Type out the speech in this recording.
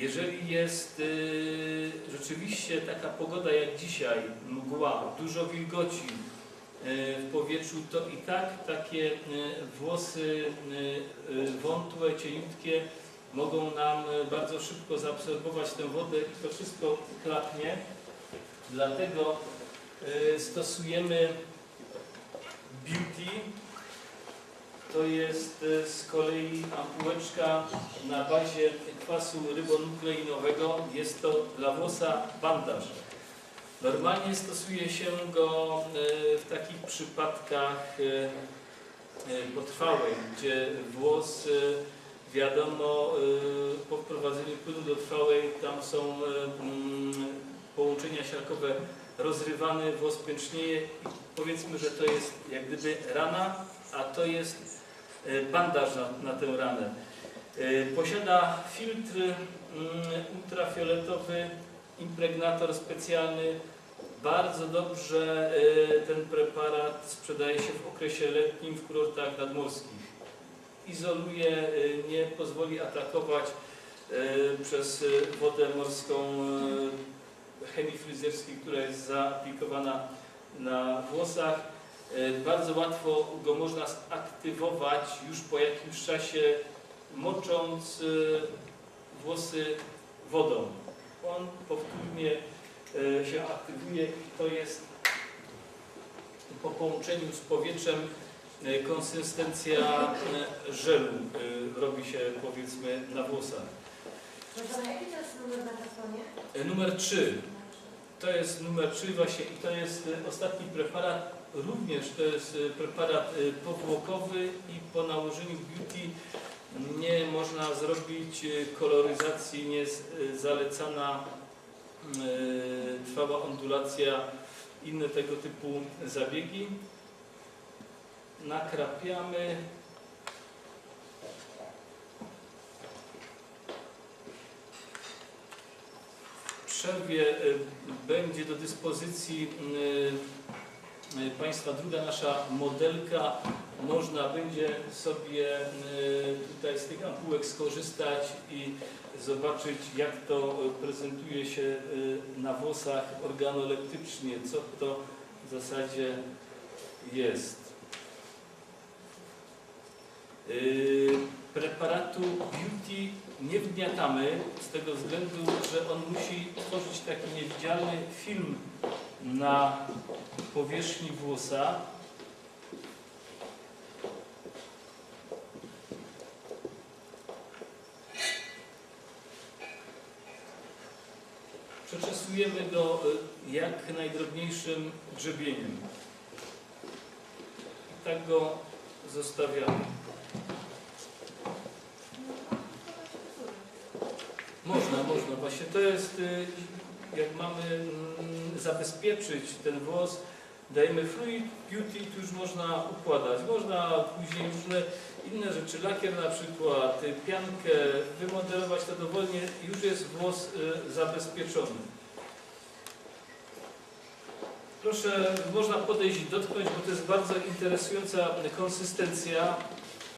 Jeżeli jest y, rzeczywiście taka pogoda jak dzisiaj, mgła, dużo wilgoci y, w powietrzu, to i tak takie y, włosy y, y, wątłe, cieniutkie mogą nam y, bardzo szybko zaabsorbować tę wodę i to wszystko klapnie. Dlatego stosujemy Beauty. To jest y, z kolei ampułeczka na bazie kwasu rybonukleinowego. Jest to dla włosa bandaż. Normalnie stosuje się go y, w takich przypadkach y, potrwałej, gdzie włos wiadomo po wprowadzeniu płynu do trwałej tam są mm, połączenia siarkowe rozrywany, włos pęcznieje powiedzmy, że to jest jak gdyby rana, a to jest e, bandaż na, na tę ranę. E, Posiada filtr mm, ultrafioletowy, impregnator specjalny. Bardzo dobrze e, ten preparat sprzedaje się w okresie letnim w kurortach nadmorskich. Izoluje, nie pozwoli atakować przez wodę morską chemii fryzjerskiej, która jest zaaplikowana na włosach. E, Bardzo łatwo go można zaktywować już po jakimś czasie, mocząc e, włosy wodą. On powtórnie e, się aktywuje i to jest po połączeniu z powietrzem konsystencja żelu robi się powiedzmy na włosach. Proszę jaki to jest numer na? E, Numer 3. To jest numer 3 właśnie i to jest e, ostatni preparat. Również to jest e, preparat powłokowy i po nałożeniu beauty nie można zrobić koloryzacji, nie jest zalecana e, trwała ondulacja, inne tego typu zabiegi. Nakrapiamy. Przerwie y, będzie do dyspozycji y, y, Państwa druga nasza modelka. Można będzie sobie tutaj z tych ampułek skorzystać i zobaczyć jak to prezentuje się na włosach organoleptycznie, co to w zasadzie jest. Preparatu Beauty nie wgniatamy z tego względu, że on musi tworzyć taki niewidzialny film na powierzchni włosa. Przeczesujemy go y, jak najdrobniejszym grzebieniem. I tak go zostawiamy. Można, można. Właśnie to jest, y, jak mamy mm, zabezpieczyć ten włos, dajemy fluid beauty tu już można układać. Można później różne inne rzeczy, lakier na przykład, y, piankę, wymodelować to dowolnie już jest włos y, zabezpieczony. Proszę, można podejść i dotknąć, bo to jest bardzo interesująca konsystencja.